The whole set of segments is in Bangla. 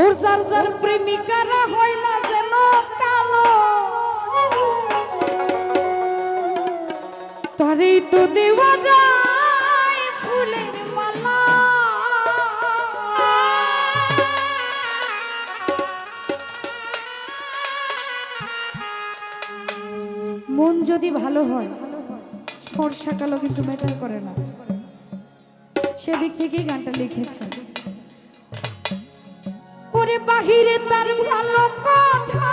ওর যার যার প্রেমিকারা হয় না যেন কালো। তারই তো দেওয়া যায় মন যদি ভালো হয় ফর্সাকালও কিন্তু ম্যাটার করে না। সেদিক থেকেই গানটা লিখেছে। ঘরে বাহিরে তার ভালো কথা।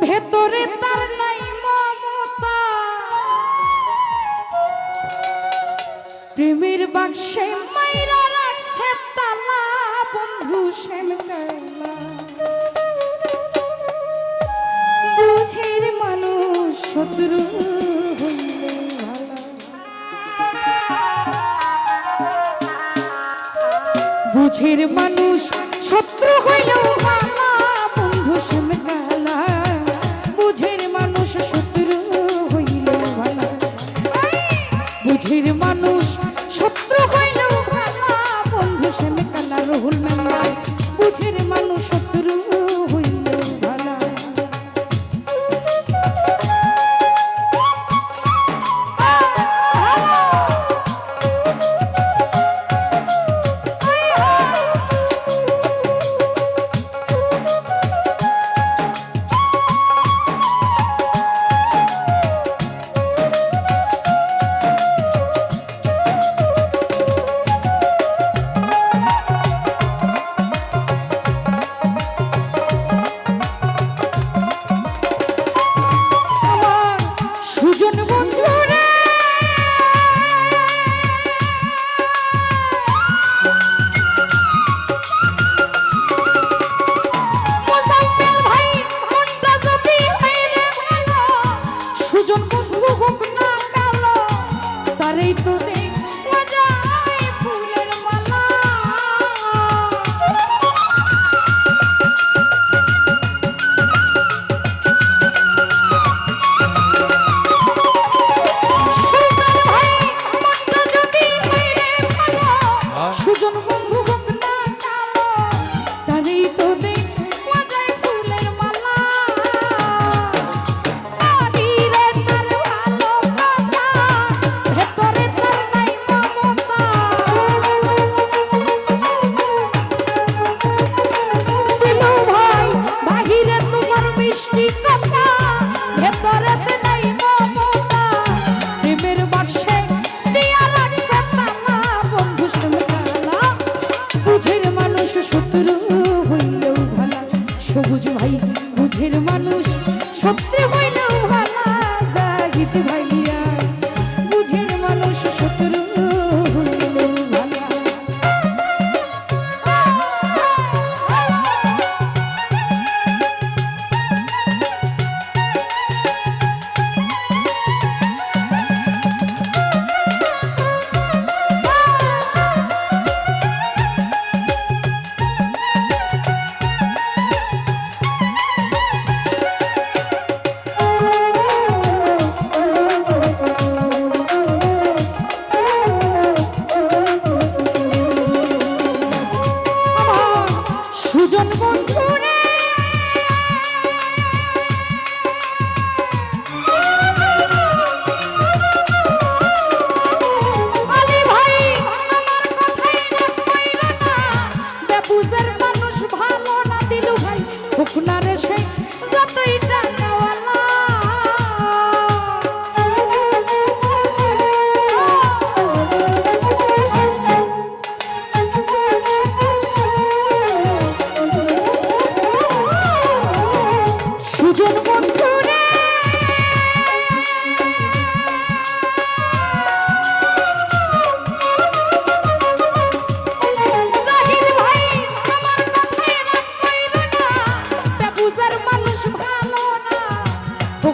ভেতরে তার নাই মমতা। প্রেমের বাক্সে বুঝের মানুষ, শত্রু হইলেও বন্ধু বুঝের মানুষ, শত্রু হইলেও ভালা বুঝের মানুষ, শত্রু হইলেও ভালা বন্ধু সমেত রহুল বুঝের মানুষ, শত্রু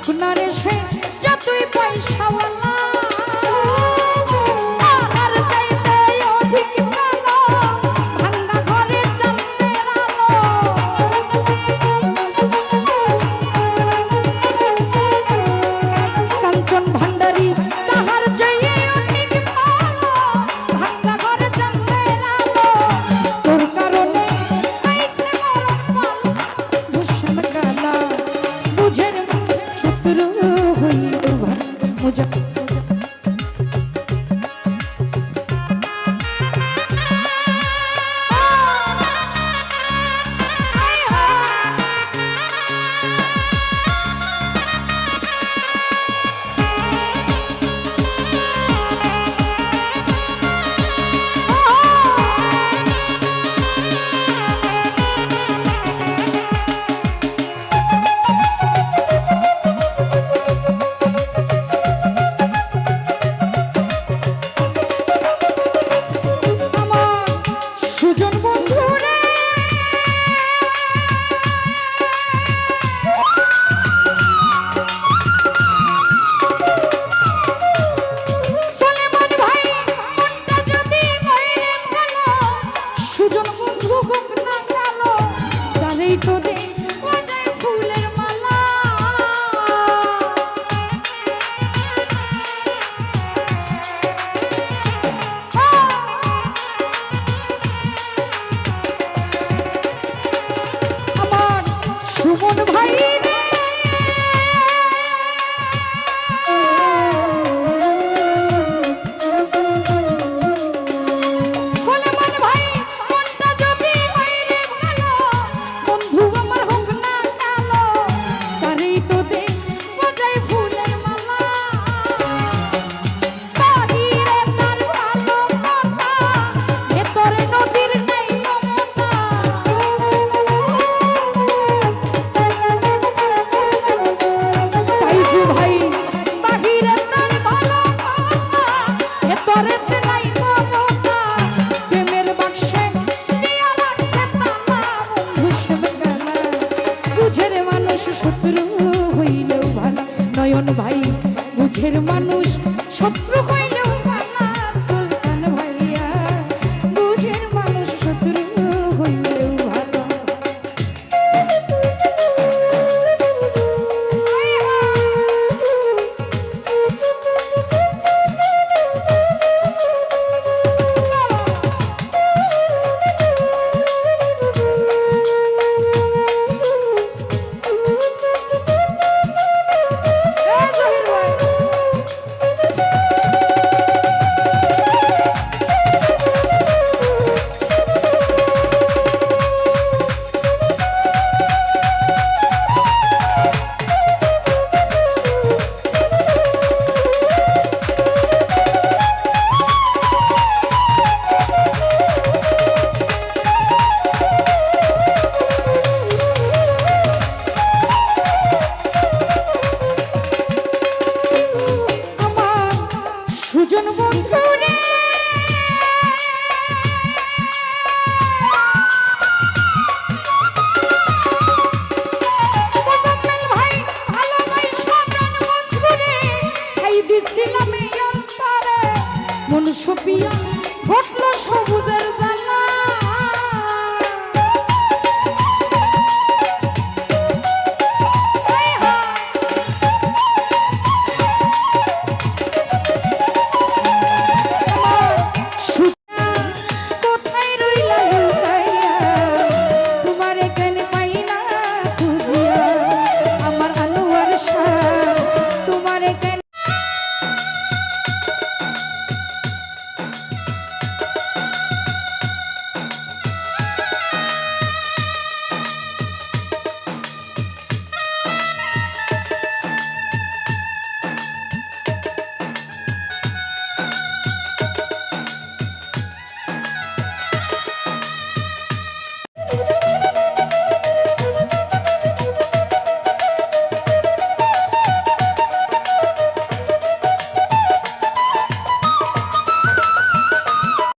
মুখ নারে সে যতই পয়সাওয়ালা